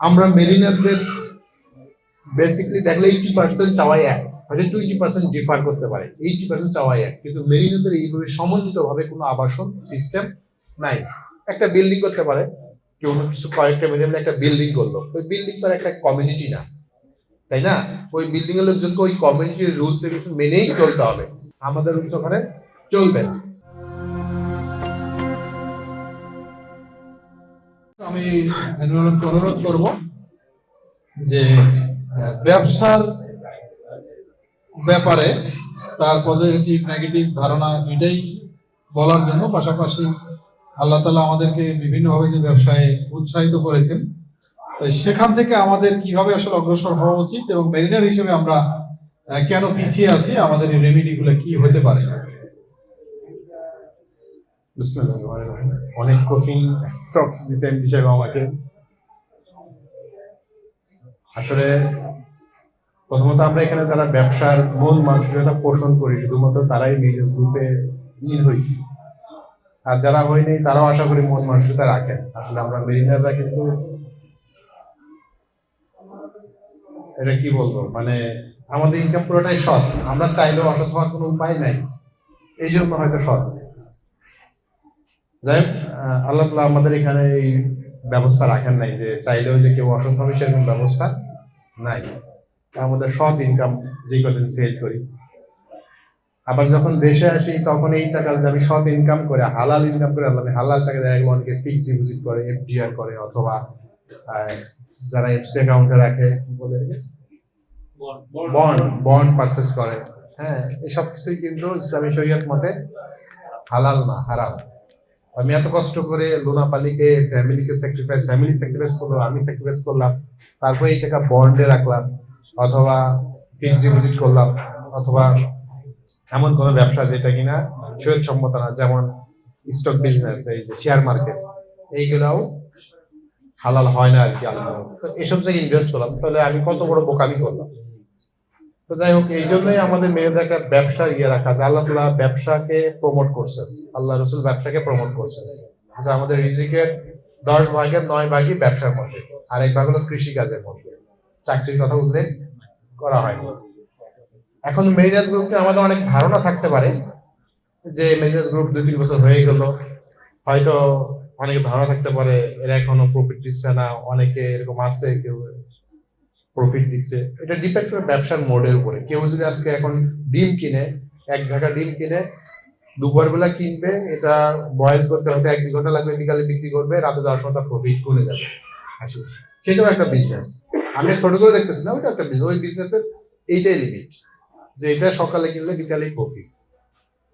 আমরা মেরিনারদের বেসিকলি দেখলে eighty percent চাওয়াই এক, হয়তো টোয়েন্টি পার্সেন্ট ডিফার করতে পারে এইটি পার্সেন্ট চাওয়াই এক, কিন্তু মেরিনারদের এইভাবে সমন্বিতভাবে কোনো আবাসন সিস্টেম নাই। একটা বিল্ডিং করতে পারে, কেউ কিছু কয়েকটা মেরিনার একটা বিল্ডিং করল, ওই বিল্ডিং তার একটা কমিউনিটি না, তাই না? ওই বিল্ডিং এর লোকজনকে ওই কমিউনিটির রুলস রেগুলেশন মেনেই চলতে হবে। আমাদের রুলস ওখানে চলবে না। আমি অনুরোধ করব যে ব্যবসার ব্যাপারে তার পজিটিভ নেগেটিভ ধারণা দুইটাই বলার জন্য পাশাপাশি আল্লাহ তালা আমাদেরকে বিভিন্নভাবে যে ব্যবসায় উৎসাহিত করেছেন, তাই সেখান থেকে আমাদের কীভাবে আসলে অগ্রসর হওয়া উচিত এবং মেরিনার হিসেবে আমরা কেন পিছিয়ে আছি, আমাদের এই রেমিডিগুলো কি হতে পারে। অনেক কঠিন টপিক দিচ্ছেন হিসেবে আমাকে আসলে প্রথমত আমরা এখানে যারা ব্যবসার মূল মানসিকতা পোষণ করি, শুধুমাত্র তারাই বিজনেস গ্রুপে ইন হয়েছি। আর যারা হয়নি, তারাও আশা করি মন মানসিকতা রাখেন। আসলে আমরা মেরিনাররা কিন্তু এটা কি বলব? মানে আমাদের ইনকাম পুরোটাই সৎ। আমরা চাইলেও অসৎ হওয়ার কোনো উপায় নাই। এই জন্য হয়তো সৎ। যাই আল্লাহ তালা আমাদের এখানে এই ব্যবস্থা রাখেন নাই যে চাইলেও যে কেউ অসৎ হবে সেরকম ব্যবস্থা নাই। আমাদের সৎ ইনকাম যে কদিন সেল করি। আবার যখন দেশে আসি তখন এই টাকা যে আমি সৎ ইনকাম করে হালাল ইনকাম করে আল্লাহ আমি হালাল টাকা দেখা গেলো অনেকে ফিক্সড ডিপোজিট করে এফডিআর করে অথবা যারা এফসি অ্যাকাউন্টে রাখে কি বলে বন্ড বন্ড পারচেস করে। হ্যাঁ এসব কিছুই কিন্তু ইসলামী শরীয়ত মতে হালাল না হারাম। আমি এত কষ্ট করে লোনাপালিকে ফ্যামিলিকে স্যাক্রিফাইস ফ্যামিলি স্যাক্রিফাইস করল, আমি স্যাক্রিফাইস করলাম, তারপরে এই টাকা বন্ডে রাখলাম, অথবা ফিক্সড ডিপোজিট করলাম, অথবা এমন কোনো ব্যবসা যেটা কিনা শরীর সম্মত না, যেমন স্টক বিজনেস এই যে শেয়ার মার্কেট এইগুলাও হালাল হয় না আর কি আলাদা এসব জায়গায় ইনভেস্ট করলাম, তাহলে আমি কত বড় বোকামি করলাম? তো যাই হোক, এই জন্যই আমাদের মেয়েদের একটা ব্যবসা ইয়ে রাখা যে আল্লাহ তালা ব্যবসাকে প্রমোট করছেন। আল্লাহ রসুল ব্যবসাকে প্রমোট করছেন। যে আমাদের রিজিকের দশ ভাগের নয় ভাগই ব্যবসার মধ্যে। আর এক ভাগ হলো কৃষি কাজের মধ্যে। চাকরির কথা উল্লেখ করা হয়নি। এখন মেরিনাস গ্রুপকে আমাদের অনেক ধারণা থাকতে পারে যে মেরিনাস গ্রুপ দুই, তিন বছর হয়ে গেল। হয়তো অনেকে ধারণা থাকতে পারে, এরা এখনও প্রফিট দিচ্ছে না, অনেকে এরকম আছে, কেউ প্রফিট দিচ্ছে। এটা ডিপেন্ড করে ব্যবসার মোডের উপরে। কেউ যদি আজকে এখন ডিম কিনে, এক ঝাঁকা ডিম কিনে, দুপুর বেলা কিনবে, এটা বয়েল করতে হতে এক দুই ঘণ্টা লাগবে, বিকালে বিক্রি করবে, রাতে যাওয়ার সময় প্রফিট করে যাবে। আসলে সেটাও একটা বিজনেস আমি ছোট করে দেখতেছি না ওইটা একটা ওই বিজনেসের এইটাই লিমিট যে এটা সকালে কিনলে বিকালেই প্রফিট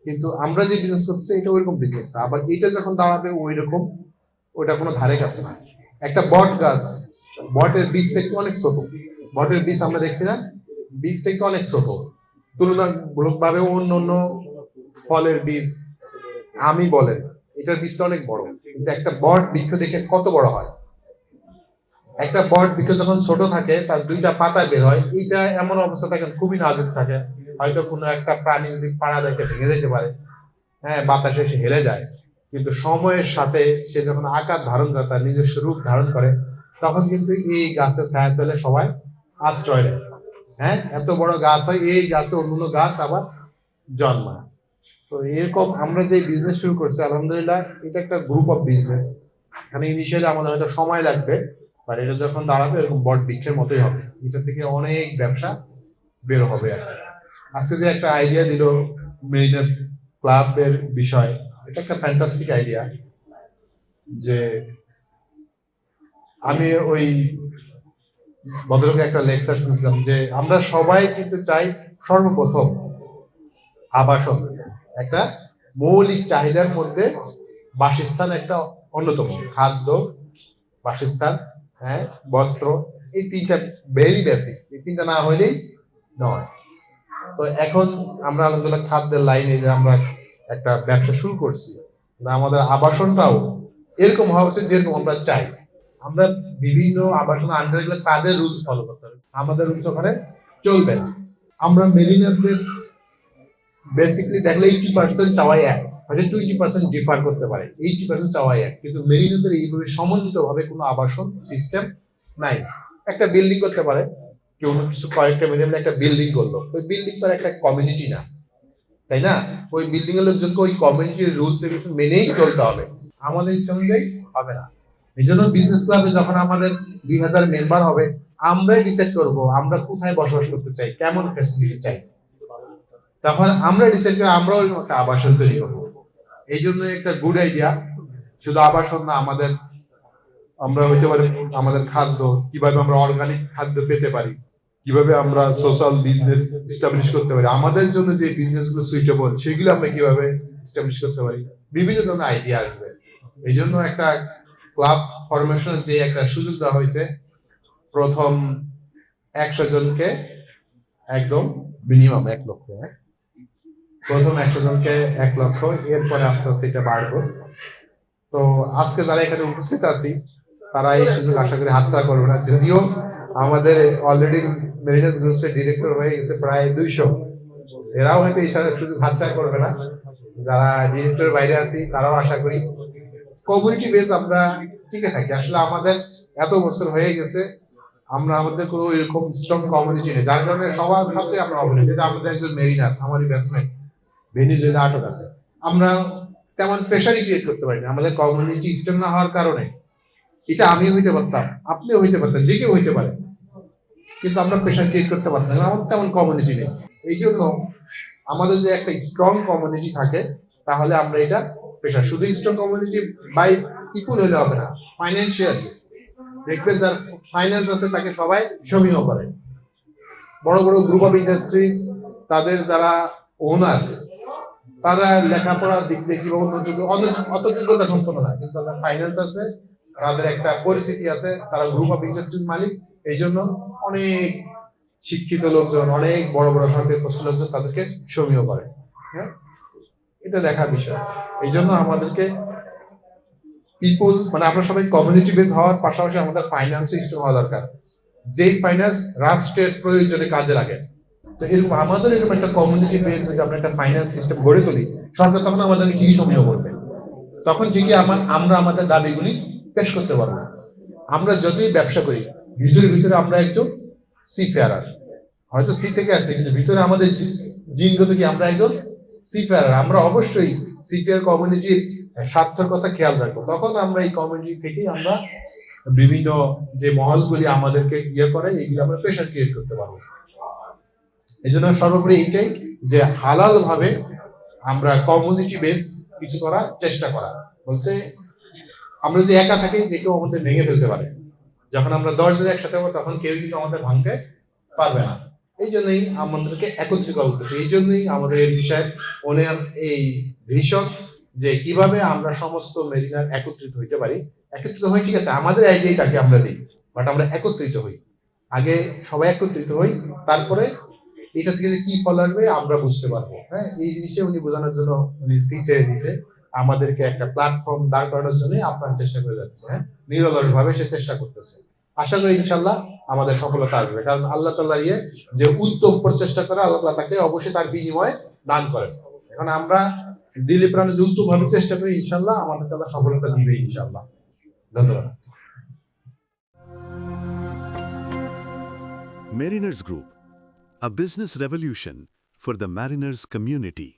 কিন্তু আমরা যে বিজনেস করতেছি, এটা ওইরকম বিজনেস না। আবার এটা যখন দাঁড়াবে ওই রকম ওটা কোনো ধারে কাছে না। একটা বট গাছ, বটের বীজ থেকে অনেক ছোট। বটের বীজ আমরা দেখছি না? বীজ থেকে অনেক ছোট? তুলনামূলক ভাবে অন্য অন্য ফলের বীজ আমি বলেন এটার বীজটা অনেক বড়। কিন্তু একটা বট বৃক্ষ দেখে কত বড় হয়? একটা বট বৃক্ষ যখন ছোট থাকে, তার দুইটা পাতা বের হয়, এইটা এমন অবস্থা থাকে, খুবই নাজুক থাকে। হয়তো কোনো একটা প্রাণী যদি পাড়া দেখে ভেঙে যেতে পারে হ্যাঁ বাতাসে সে হেলে যায়। কিন্তু সময়ের সাথে সে যখন আকার ধারণ করে, তার নিজস্ব রূপ ধারণ করে, তখন কিন্তু এই গাছের ছায়া তলে সবাই আশ্রয় নেয় হ্যাঁ এত বড় গাছ হয়, এই গাছে অন্য গাছ আবার জন্মায়। তো এরকম আমরা যে বিজনেস শুরু করছি, আলহামদুলিল্লাহ, এটা একটা গ্রুপ অফ বিজনেস এখানে ইনিশিয়ালি আমাদের হয়তো সময় লাগবে বাট এটা যখন দাঁড়াবে, এরকম বট বৃক্ষের মতোই হবে। এটা থেকে অনেক ব্যবসা বের হবে আর আজকে যে একটা আইডিয়া দিল মেরিনাস ক্লাবের বিষয়, এটা একটা ফ্যান্টাস্টিক আইডিয়া যে আমি ওই ভদ্রলোকে একটা লেকচার শুনছিলাম যে আমরা সবাই কিন্তু চাই সর্বপ্রথম আবাসন। একটা মৌলিক চাহিদার মধ্যে বাসস্থান একটা অন্যতম। খাদ্য, বাসস্থান হ্যাঁ বস্ত্র, এই তিনটা ভেরি বেসিক এই তিনটা না হইলেই নয়। তো এখন আমরা আলহামদুলিল্লাহ খাদ্যের লাইনে যে আমরা একটা ব্যবসা শুরু করছি আমাদের আবাসনটাও এরকম হওয়া উচিত যেরকম আমরা চাই। আমরা বিভিন্ন আবাসন আন্ডার গেলে তাদের রুলস ফলো করতে হবে। আমাদের রুলস ওখানে চলবে না। আমরা মেরিনারদের বেসিকলি দেখলে এইটি পার্সেন্ট চাওয়াই এক, হয়তো টোয়েন্টি পার্সেন্ট ডিফার করতে পারে। এইটি পার্সেন্ট চাওয়াই এক। কিন্তু মেরিনারদের এইভাবে সমন্বিতভাবে কোনো আবাসন সিস্টেম নাই। একটা বিল্ডিং করতে পারে, কেউ কিছু কয়েকটা মিলে একটা বিল্ডিং করল। ওই বিল্ডিং তো একটা কমিউনিটি না। তাই না? ওই বিল্ডিং এর লোকজনকে ওই কমিউনিটির রুলস রেগুলেশন মেনেই চলতে হবে। আমাদের ইচ্ছা অনুযায়ী হবে না। এই জন্য বিজনেস ক্লাবে যখন আমাদের দুই হাজার মেম্বার হবে, আমরাই ডিসাইড করব আমরা কোথায় বসবাস করতে চাই, কেমন ফ্যাসিলিটি চাই। তখন আমরা ডিসাইড করে আমরাও একটা আবাসন তৈরি করব। এই জন্য একটা গুড আইডিয়া শুধু আবাসন না, আমাদের আমরা হইতে পারি আমাদের খাদ্য, কীভাবে আমরা অর্গানিক খাদ্য পেতে পারি, কীভাবে আমরা সোশ্যাল বিজনেস এস্টাবলিশ করতে পারি, আমাদের জন্য যে বিজনেসগুলো সুইটেবল সেগুলো আমরা কীভাবে এস্টাবলিশ করতে পারি, বিভিন্ন ধরনের আইডিয়া আসবে। এই জন্য একটা ক্লাব ফরমেশনের যে একটা সুযোগ দেওয়া হয়েছে, প্রথম একশো জনকে একদম মিনিমাম এক লক্ষ হ্যাঁ? প্রথম একশো জনকে এক লক্ষ, এরপরে আস্তে আস্তে এটা বাড়বো। তো আজকে যারা এখানে উপস্থিত আছি, তারা এই সুযোগ আশা করি হাতছাড়া করবে না। যদিও আমাদের অলরেডি মেরিনাস গ্রুপসের ডিরেক্টর হয়ে গেছে প্রায় দুইশো, এরাও হয়তো এই সুযোগ হাতছাড়া করবে না। যারা ডিরেক্টর বাইরে আছি, তারাও আশা করি কমিউনিটি বেস আমরা টিকে থাকি? আসলে আমাদের এত বছর হয়ে গেছে, আমরা আমাদের কোনো এরকম স্ট্রং কমিউনিটি নেই যার কারণে সবার সাথে আমরা অবনীত যে আমাদের একজন মেরিনার, আমারই ব্যাটসম্যান ভেনিজুয়েলা আটক আছে। আমরা তেমন প্রেশারই ক্রিয়েট করতে পারি না। আমাদের কমিউনিটি স্ট্রং না হওয়ার কারণে, এটা আমিও হইতে পারতাম, আপনিও হইতে পারতেন, যে কেউ হইতে পারে। কিন্তু আমরা প্রেশার ক্রিয়েট করতে পারছি না। আমাদের তেমন কমিউনিটি নেই এই জন্য আমাদের যে একটা স্ট্রং কমিউনিটি থাকে, তাহলে আমরা এটা পেশা। শুধু স্ট্রং কমিউনিটি বাই ইকুয়াল হলে হবে না ফাইন্যান্সিয়াল দেখবেন যার ফাইন্যান্স আছে তাকে সবাই সমীহ করে। বড় বড় গ্রুপ অফ ইন্ডাস্ট্রিজ তাদের যারা ওনার তারা লেখাপড়ার দিক দিয়ে কিংবা অন্য যোগ্য- অত যোগ্যতা সম্পন্ন না, কিন্তু তাদের ফাইন্যান্স আছে, তাদের একটা পরিস্থিতি আছে, তারা গ্রুপ অফ ইন্ডাস্ট্রির মালিক। এই জন্য অনেক শিক্ষিত লোকজন, অনেক বড় বড় সরকারি পোস্ট লোকজন তাদেরকে সমীহ করে। হ্যাঁ? এটা দেখার বিষয়। এই জন্য আমাদেরকে পিপুল মানে আমরা সবাই কমিউনিটি বেস হওয়ার পাশাপাশি আমাদের ফাইন্যান্স স্ট্রং হওয়া দরকার। যেই ফাইন্যান্স রাষ্ট্রের প্রয়োজনে কাজে লাগে। তো এরকম আমাদের এরকম একটা কমিউনিটি বেস যদি আমরা একটা ফাইন্যান্স সিস্টেম গড়ে তুলি, সরকার তখন আমাদেরকে ঠিকই সমীহ করবে তখন ঠিকই আমার, আমরা আমাদের দাবিগুলি পেশ করতে পারব। আমরা যতই ব্যবসা করি, ভিতরে ভিতরে আমরা একজন সি ফেয়ারার হয়তো সি থেকে আসছে, কিন্তু ভিতরে আমাদের জিনগত কি আমরা একজন সি ফেয়ারার আমরা অবশ্যই সি ফেয়ার কমিউনিটির স্বার্থের কথা খেয়াল রাখব। তখন আমরা এই কমিউনিটি থেকেই আমরা বিভিন্ন যে মহলগুলি আমাদেরকে ইয়ে করে এগুলি আমরা প্রেশার ক্রিয়েট করতে পারব। এই জন্য সর্বোপরি এইটাই যে হালাল ভাবে আমরা কমিউনিটি বেস কিছু করার চেষ্টা করা। বলছে, আমরা যদি একা থাকি, যে কেউ আমাদের ভেঙে ফেলতে পারে। যখন আমরা দশ জন একসাথে হব, তখন কেউ কিন্তু আমাদের ভাঙতে পারবে না। এই জন্যই আমাদেরকে একত্রিত করা উদ্দেশ্য এই জন্যই আমাদের এই বিষয়ে ওনার এই ভিশন যে কীভাবে আমরা সমস্ত মেরিনার একত্রিত হইতে পারি। একত্রিত হই, ঠিক আছে, আমাদের আইডিয়াই তাকে আমরা দিই বাট আমরা একত্রিত হই। আগে সবাই একত্রিত হই, তারপরে এটা থেকে কি ফল আসবে আমরা বুঝতে পারব। হ্যাঁ এই জিনিসটা উনি বোঝানোর জন্য উনি সি ছেড়ে দিয়েছে, আমাদেরকে একটা প্ল্যাটফর্ম দাঁড় করানোর জন্য আপনার চেষ্টা করে যাচ্ছে হ্যাঁ নিরলস ভাবে সে চেষ্টা করতেছে। আশা করি ইনশাল্লাহ আমাদের সফলতা আসবে। কারণ আল্লাহ তাল্লাহ ইয়ে যে উদ্যোগ প্রচেষ্টা করে আল্লাহ তাআলা তাকে অবশ্যই তার বিনিময়ে দান করেন। এখন আমরা দিলীপ প্রাণে যে উদ্যোগ ভাবে চেষ্টা করি ইনশাল্লাহ আমাদের তারা সফলতা দিবে ইনশাল্লাহ ধন্যবাদ। Mariners Group, a business revolution for the mariners community.